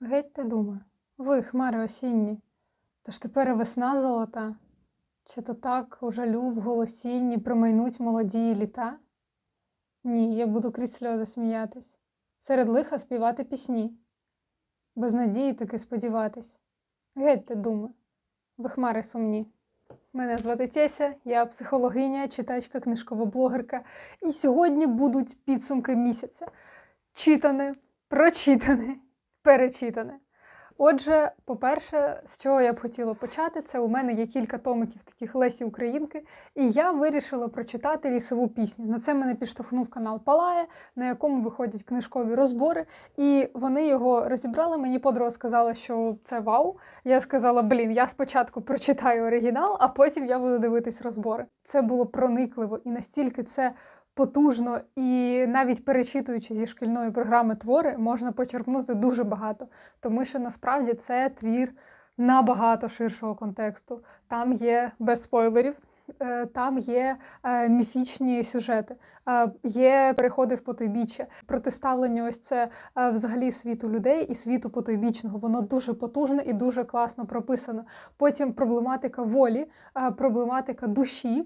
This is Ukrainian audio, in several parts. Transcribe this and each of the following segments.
Геть ти дума, ви, хмари осінні, то ж тепер весна золота, чи то так у жалю в голосінні промайнуть молоді літа? Ні, я буду крізь сльози сміятись, серед лиха співати пісні, без надії таки сподіватись. Геть ти дума, ви хмари сумні. Мене звати Теся, я психологиня, читачка, книжкова блогерка. І сьогодні будуть підсумки місяця. Читане, прочитане, перечитане. Отже, по-перше, з чого я б хотіла почати, це у мене є кілька томиків таких Лесі Українки, і я вирішила прочитати лісову пісню. На це мене підштовхнув канал Палає, на якому виходять книжкові розбори. І вони його розібрали. Мені подруга сказала, що це вау. Я сказала, блін, я спочатку прочитаю оригінал, а потім я буду дивитись розбори. Це було проникливо і настільки це потужно, і навіть перечитуючи зі шкільної програми твори, можна почерпнути дуже багато, тому що насправді це твір набагато ширшого контексту. Там є без спойлерів. е, Там є е, міфічні сюжети, е, є переходи в потойбіччя, протиставлення ось це взагалі світу людей і світу потойбічного. Воно дуже потужне і дуже класно прописано. Потім проблематика волі, проблематика душі.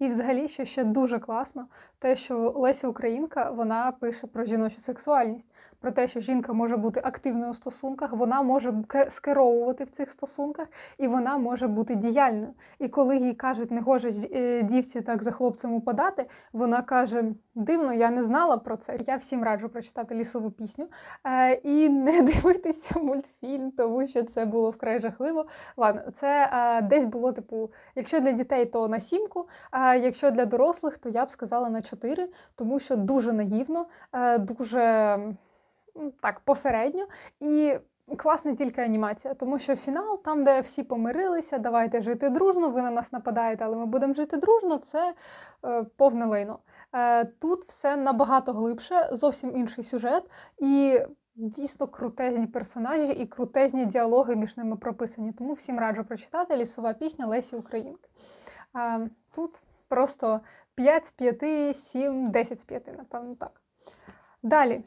І взагалі, що ще дуже класно, те, що Леся Українка вона пише про жіночу сексуальність, про те, що жінка може бути активною у стосунках, вона може ке- скеровувати в цих стосунках, і вона може бути діяльною. І коли їй кажуть, не гоже е, дівці так за хлопцем упадати, вона каже: дивно, я не знала про це. Я всім раджу прочитати лісову пісню е, і не дивитися мультфільм, тому що це було вкрай жахливо. Ладно, це е, десь було типу, якщо для дітей, то на сімку. А якщо для дорослих, то я б сказала на 4, тому що дуже наївно, е, дуже так посередньо і. Класна тільки анімація, тому що фінал, там, де всі помирилися, давайте жити дружно, ви на нас нападаєте, але ми будемо жити дружно, це е, повне лайно. Е, тут все набагато глибше, зовсім інший сюжет, і дійсно крутезні персонажі і крутезні діалоги між ними прописані. Тому всім раджу прочитати лісова пісня Лесі Українки. Е, тут просто 5 з 5, 7, 10 з 5, напевно, так. Далі,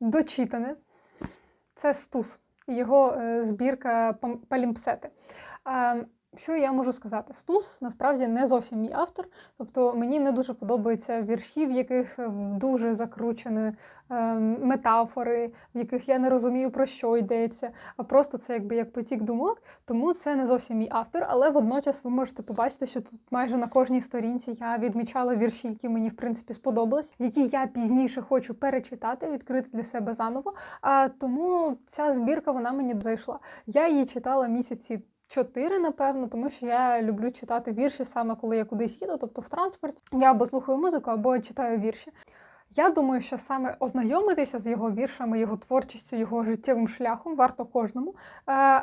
дочитане. Це Стус, його е, збірка палімпсети. Що я можу сказати? Стус насправді не зовсім мій автор, тобто мені не дуже подобаються вірші, в яких е, дуже закручені е, метафори, в яких я не розумію, про що йдеться, а просто це якби як потік думок. Тому це не зовсім мій автор, але водночас ви можете побачити, що тут майже на кожній сторінці я відмічала вірші, які мені в принципі сподобались, які я пізніше хочу перечитати, відкрити для себе заново. А тому ця збірка вона мені зайшла. Я її читала місяці. Чотири, напевно, тому що я люблю читати вірші саме коли я кудись їду, тобто в транспорті. Я або слухаю музику, або читаю вірші. Я думаю, що саме ознайомитися з його віршами, його творчістю, його життєвим шляхом варто кожному. Е,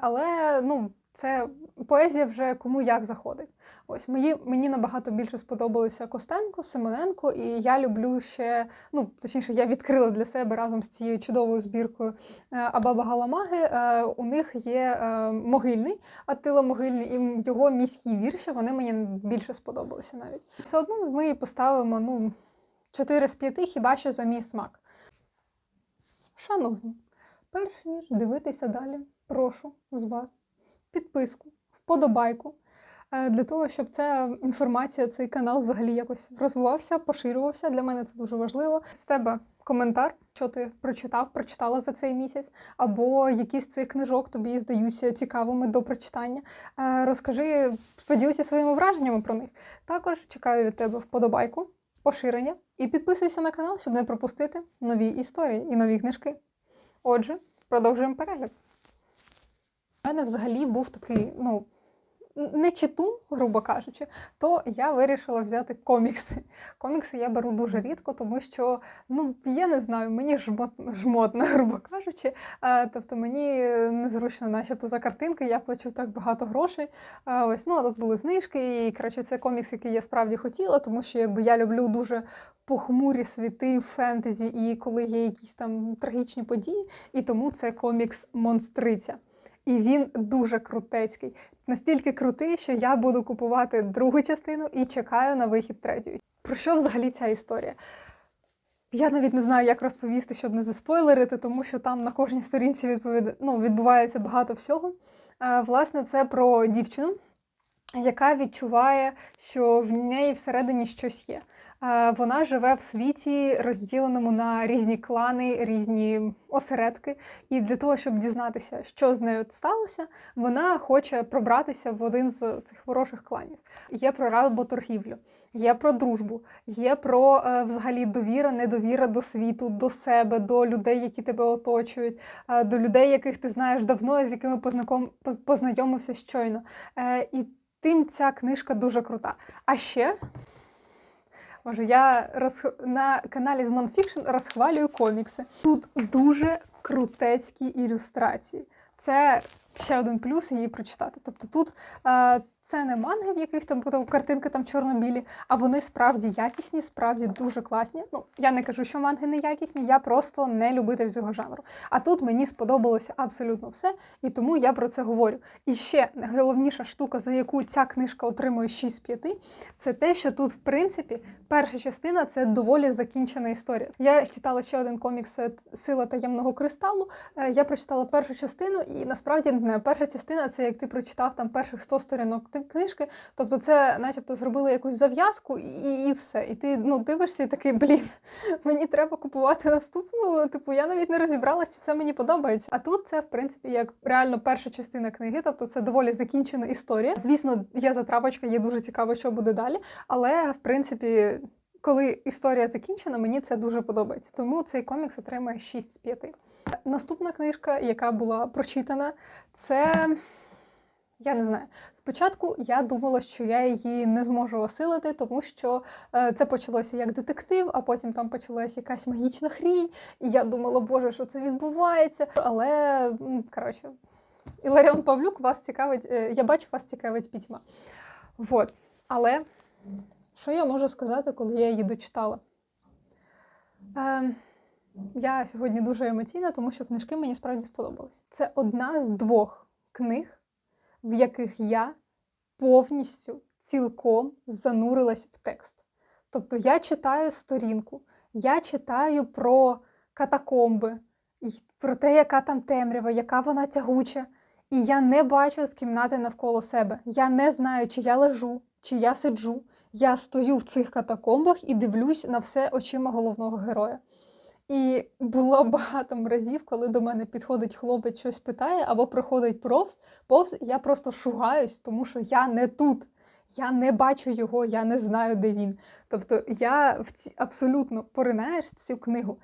Але ну, це поезія вже кому як заходить. Ось мої, мені набагато більше сподобалися Костенко, Симоненко, і я люблю ще, ну точніше, я відкрила для себе разом з цією чудовою збіркою е, Абаба Галамаги. Е, У них є е, могильний Аттила Могильний, і його міські вірші вони мені більше сподобалися навіть. Все одно ми її поставимо ну, 4 з 5, хіба що за мій смак. Шановні, перш ніж дивитися далі, прошу з вас підписку, вподобайку. е, Для того, щоб ця інформація, цей канал взагалі якось розвивався, поширювався. Для мене це дуже важливо. З тебе коментар, що ти прочитав, прочитала за цей місяць, або які з цих книжок тобі здаються цікавими до прочитання. Е, Розкажи, поділися своїми враженнями про них. Також чекаю від тебе вподобайку, поширення і підписуйся на канал, щоб не пропустити нові історії і нові книжки. Отже, продовжуємо перегляд. У мене взагалі був такий, ну, не читун, грубо кажучи, то я вирішила взяти комікси. Комікси я беру дуже рідко, тому що, ну, я не знаю, мені жмот, жмотно, грубо кажучи. Тобто мені незручно, начебто, за картинки, я плачу так багато грошей. Ось, ну, а тут були знижки, і коротше, це комікс, який я справді хотіла, тому що якби я люблю дуже похмурі світи фентезі, і коли є якісь там трагічні події, і тому це комікс Монстриця. І він дуже крутецький. Настільки крутий, що я буду купувати другу частину і чекаю на вихід третьої. Про що взагалі ця історія? Я навіть не знаю, як розповісти, щоб не заспойлерити, тому що там на кожній сторінці відповід... ну, відбувається багато всього. Власне, це про дівчину, яка відчуває, що в неї всередині щось є. Вона живе в світі, розділеному на різні клани, різні осередки. І для того, щоб дізнатися, що з нею сталося, вона хоче пробратися в один з цих ворожих кланів. Є про работоргівлю, є про дружбу, є про е, взагалі довіра, недовіра до світу, до себе, до людей, які тебе оточують, е, до людей, яких ти знаєш давно, з якими познайомився щойно. Е, І тим ця книжка дуже крута. А ще. Може, я розх... на каналі з Nonfiction розхвалюю комікси. Тут дуже крутецькі ілюстрації. Це ще один плюс її прочитати. Тобто тут е, це не манги, в яких там потім картинки там чорно-білі, а вони справді якісні, справді дуже класні. Ну, я не кажу, що манги не якісні, я просто не любитель цього жанру. А тут мені сподобалося абсолютно все, і тому я про це говорю. І ще найголовніша штука, за яку ця книжка отримує 6 з 5, це те, що тут, в принципі, перша частина це доволі закінчена історія. Я читала ще один комікс Сила таємного кристалу. Е, Я прочитала першу частину, і насправді не знаю, перша частина це як ти прочитав там перших 100 сторінок ти- книжки. Тобто, це, начебто, зробили якусь зав'язку і, і все. І ти ну дивишся і такий, блін, мені треба купувати наступну. Типу, я навіть не розібралась, чи це мені подобається. А тут це, в принципі, як реально перша частина книги, тобто це доволі закінчена історія. Звісно, є затрапочка, є дуже цікаво, що буде далі. Але в принципі, коли історія закінчена, мені це дуже подобається. Тому цей комікс отримує 6 з 5. Наступна книжка, яка була прочитана, це. Я не знаю. Спочатку я думала, що я її не зможу осилити, тому що е, це почалося як детектив, а потім там почалась якась магічна хрінь. І я думала, боже, що це відбувається. Але коротше, Іларіон Павлюк вас цікавить. е, я бачу, вас цікавить пітьма. Вот. Але що я можу сказати, коли я її дочитала? Е, я сьогодні дуже емоційна, тому що книжки мені справді сподобались. Це одна з двох книг, в яких я повністю цілком занурилась в текст. Тобто я читаю сторінку, я читаю про катакомби, про те, яка там темрява, яка вона тягуча. І я не бачу з кімнати навколо себе. Я не знаю, чи я лежу, чи я сиджу. Я стою в цих катакомбах і дивлюсь на все очима головного героя. І було багато разів, коли до мене підходить хлопець, щось питає, або проходить повз, повз, я просто шугаюсь, тому що я не тут. Я не бачу його, я не знаю, де він. Тобто я в ці абсолютно поринаєш цю книгу.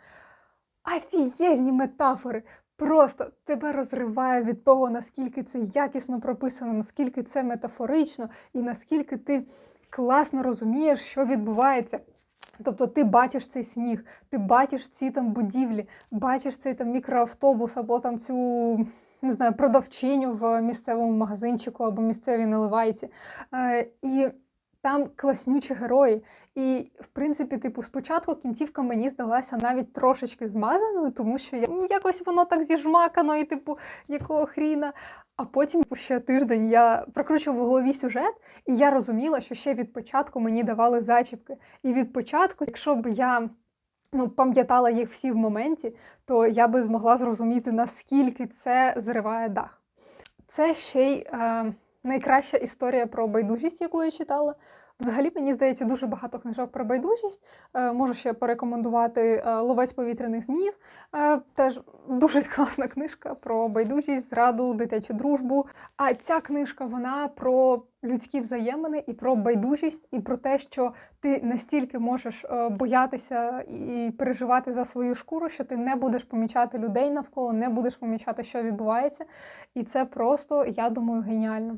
Афієзні метафори. Просто тебе розриває від того, наскільки це якісно прописано, наскільки це метафорично, і наскільки ти класно розумієш, що відбувається. Тобто ти бачиш цей сніг, ти бачиш ці там будівлі, бачиш цей там мікроавтобус або там цю не знаю, продавчиню в місцевому магазинчику або місцевій наливайці. Е, і там класнючі герої. І, в принципі, типу, спочатку кінцівка мені здалася навіть трошечки змазаною, тому що я, ну, якось воно так зіжмакано, і, типу, якого хріна. А потім ще тиждень я прокручувала в голові сюжет, і я розуміла, що ще від початку мені давали зачіпки. І від початку, якщо б я ну, пам'ятала їх всі в моменті, то я би змогла зрозуміти, наскільки це зриває дах. Це ще й е, найкраща історія про байдужість, яку я читала. Взагалі, мені здається, дуже багато книжок про байдужість. Е, можу ще порекомендувати е, Ловець повітряних зміїв. Е, теж дуже класна книжка про байдужість, зраду, дитячу дружбу. А ця книжка вона про людські взаємини і про байдужість, і про те, що ти настільки можеш боятися і переживати за свою шкуру, що ти не будеш помічати людей навколо, не будеш помічати, що відбувається. І це просто, я думаю, геніально.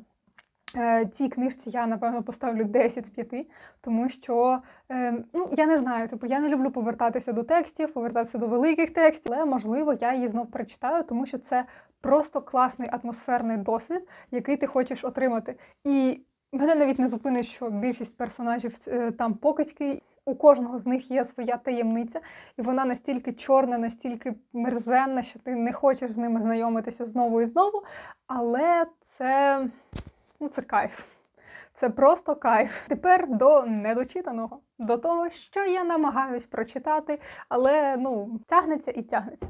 Е, Цій книжці я, напевно, поставлю 10 з 5, тому що е, ну, я не знаю, типу, я не люблю повертатися до текстів, повертатися до великих текстів, але можливо я її знов перечитаю, тому що це просто класний атмосферний досвід, який ти хочеш отримати. І мене навіть не зупинить, що більшість персонажів е, там покидьки. У кожного з них є своя таємниця, і вона настільки чорна, настільки мерзенна, що ти не хочеш з ними знайомитися знову і знову. Але це Ну, це кайф. Це просто кайф. Тепер до недочитаного. до того, що я намагаюсь прочитати, але ну, тягнеться і тягнеться.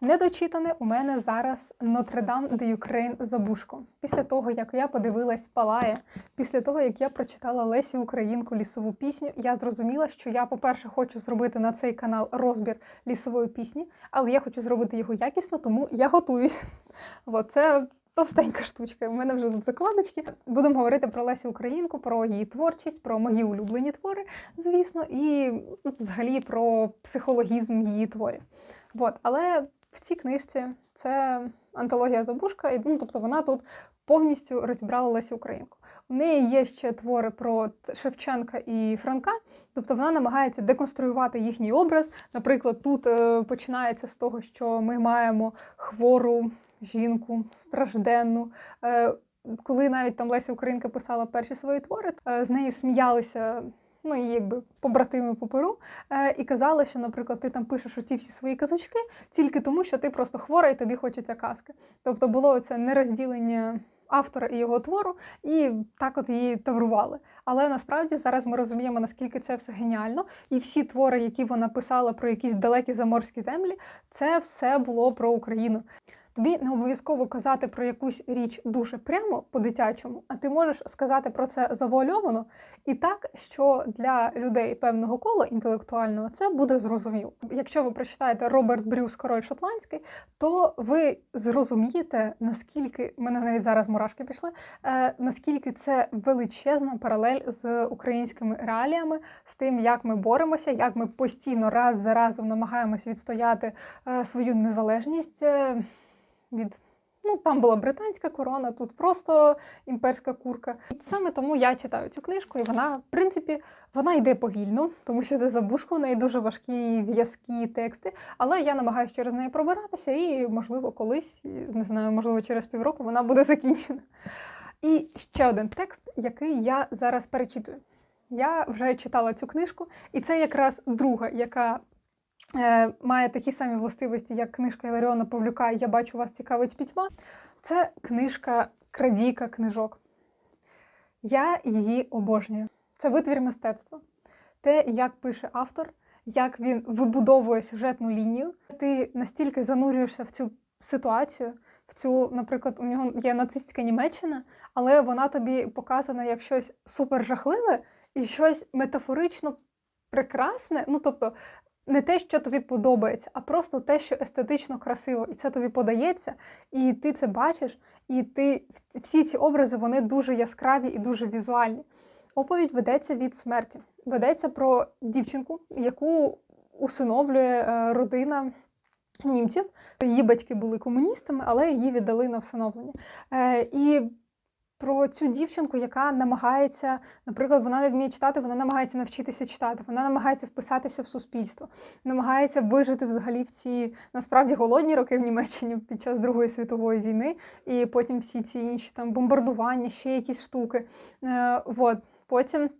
Недочитане у мене зараз Notre-Dame de Ukraine Забушко. Після того, як я подивилась Палає, після того, як я прочитала Лесі Українку лісову пісню, я зрозуміла, що я, по-перше, хочу зробити на цей канал розбір лісової пісні, але я хочу зробити його якісно, тому я готуюсь. От, це товстенька штучка. У мене вже закладочки. Будемо говорити про Лесю Українку, про її творчість, про мої улюблені твори, звісно, і взагалі про психологізм її творів. От, але в цій книжці це антологія Забушка, і ну, тобто вона тут повністю розібрала Лесю Українку. У неї є ще твори про Шевченка і Франка, тобто вона намагається деконструювати їхній образ. Наприклад, тут е, починається з того, що ми маємо хвору жінку, стражденну. Е, коли навіть там Леся Українка писала перші свої твори, е, з неї сміялися. Ну, її якби побратими по перу, е, і казали, що, наприклад, ти там пишеш оці всі свої казочки тільки тому, що ти просто хвора і тобі хочеться казки. Тобто було це нерозділення автора і його твору, і так от її таврували. Але насправді зараз ми розуміємо, наскільки це все геніально, і всі твори, які вона писала про якісь далекі заморські землі, це все було про Україну. Тобі не обов'язково казати про якусь річ дуже прямо по-дитячому, а ти можеш сказати про це завуальовано і так, що для людей певного кола інтелектуального це буде зрозуміло. Якщо ви прочитаєте Роберт Брюс, король шотландський, то ви зрозумієте, наскільки мене навіть зараз мурашки пішли, е, наскільки це величезна паралель з українськими реаліями, з тим, як ми боремося, як ми постійно раз за разом намагаємось відстояти е, свою незалежність. е, від ну там була британська корона, тут просто імперська курка. І саме тому я читаю цю книжку, і вона, в принципі, вона йде повільно, тому що це забушка, у неї дуже важкі в'язкі тексти. Але я намагаюся через неї пробиратися, і можливо колись, не знаю, можливо, через півроку вона буде закінчена. І ще один текст, який я зараз перечитую. Я вже читала цю книжку, і це якраз друга, яка має такі самі властивості, як книжка Іларіона Павлюка Я бачу вас цікавить пітьма. Це книжка Крадійка книжок. Я її обожнюю. Це витвір мистецтва. Те, як пише автор, як він вибудовує сюжетну лінію. Ти настільки занурюєшся в цю ситуацію, в цю, наприклад, у нього є нацистська Німеччина, але вона тобі показана як щось супер жахливе і щось метафорично прекрасне. Ну, тобто, не те, що тобі подобається, а просто те, що естетично красиво, і це тобі подається, і ти це бачиш, і ти всі ці образи вони дуже яскраві і дуже візуальні. Оповідь ведеться від смерті. Ведеться про дівчинку, яку усиновлює е, родина німців. Її батьки були комуністами, але її віддали на всиновлення. Е, І про цю дівчинку, яка намагається, наприклад, вона не вміє читати, вона намагається навчитися читати, вона намагається вписатися в суспільство, намагається вижити взагалі в ці насправді голодні роки в Німеччині під час Другої світової війни, і потім всі ці інші там бомбардування, ще якісь штуки. Е, вот. Потім.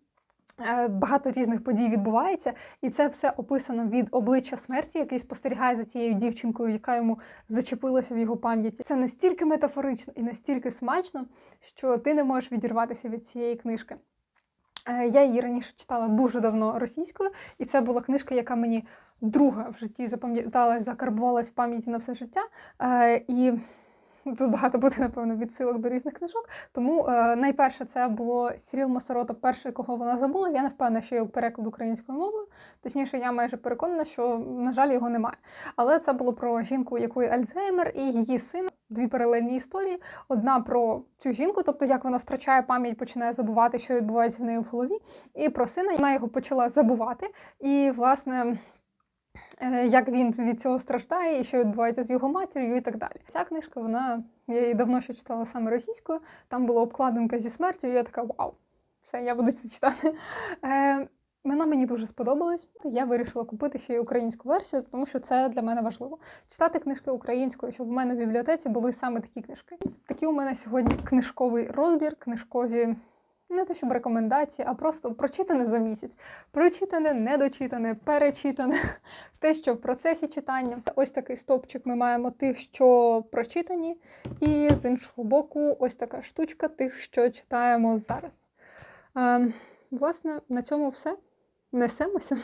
Е, Багато різних подій відбувається, і це все описано від обличчя смерті, який спостерігає за цією дівчинкою, яка йому зачепилася в його пам'яті. Це настільки метафорично і настільки смачно, що ти не можеш відірватися від цієї книжки. Е, Я її раніше читала дуже давно російською, і це була книжка, яка мені друга в житті запам'яталась, закарбувалась в пам'яті на все життя. Е, І тут багато буде, напевно, відсилок до різних книжок. Тому е, найперше це було Сіріл Масарота, перший, кого вона забула. Я не впевнена, що є переклад українською мовою. Точніше, я майже переконана, що, на жаль, його немає. Але це було про жінку, якої Альцгеймер, і її син. Дві паралельні історії. Одна про цю жінку, тобто як вона втрачає пам'ять, починає забувати, що відбувається в неї в голові. І про сина вона його почала забувати. І, власне, як він від цього страждає, і що відбувається з його матір'ю, і так далі. Ця книжка, вона я її давно ще читала саме російською. Там була обкладинка зі смертю, і я така вау, все, я буду це читати. Е, Вона мені дуже сподобалась. Я вирішила купити ще й українську версію, тому що це для мене важливо. Читати книжки українською, щоб в мене в бібліотеці були саме такі книжки. Такий у мене сьогодні книжковий розбір, книжкові. Не те, щоб рекомендації, а просто прочитане за місяць. Прочитане, недочитане, перечитане. Те, що в процесі читання. Ось такий стовпчик ми маємо тих, що прочитані, і з іншого боку, ось така штучка тих, що читаємо зараз. Е, власне, на цьому все. Несемося.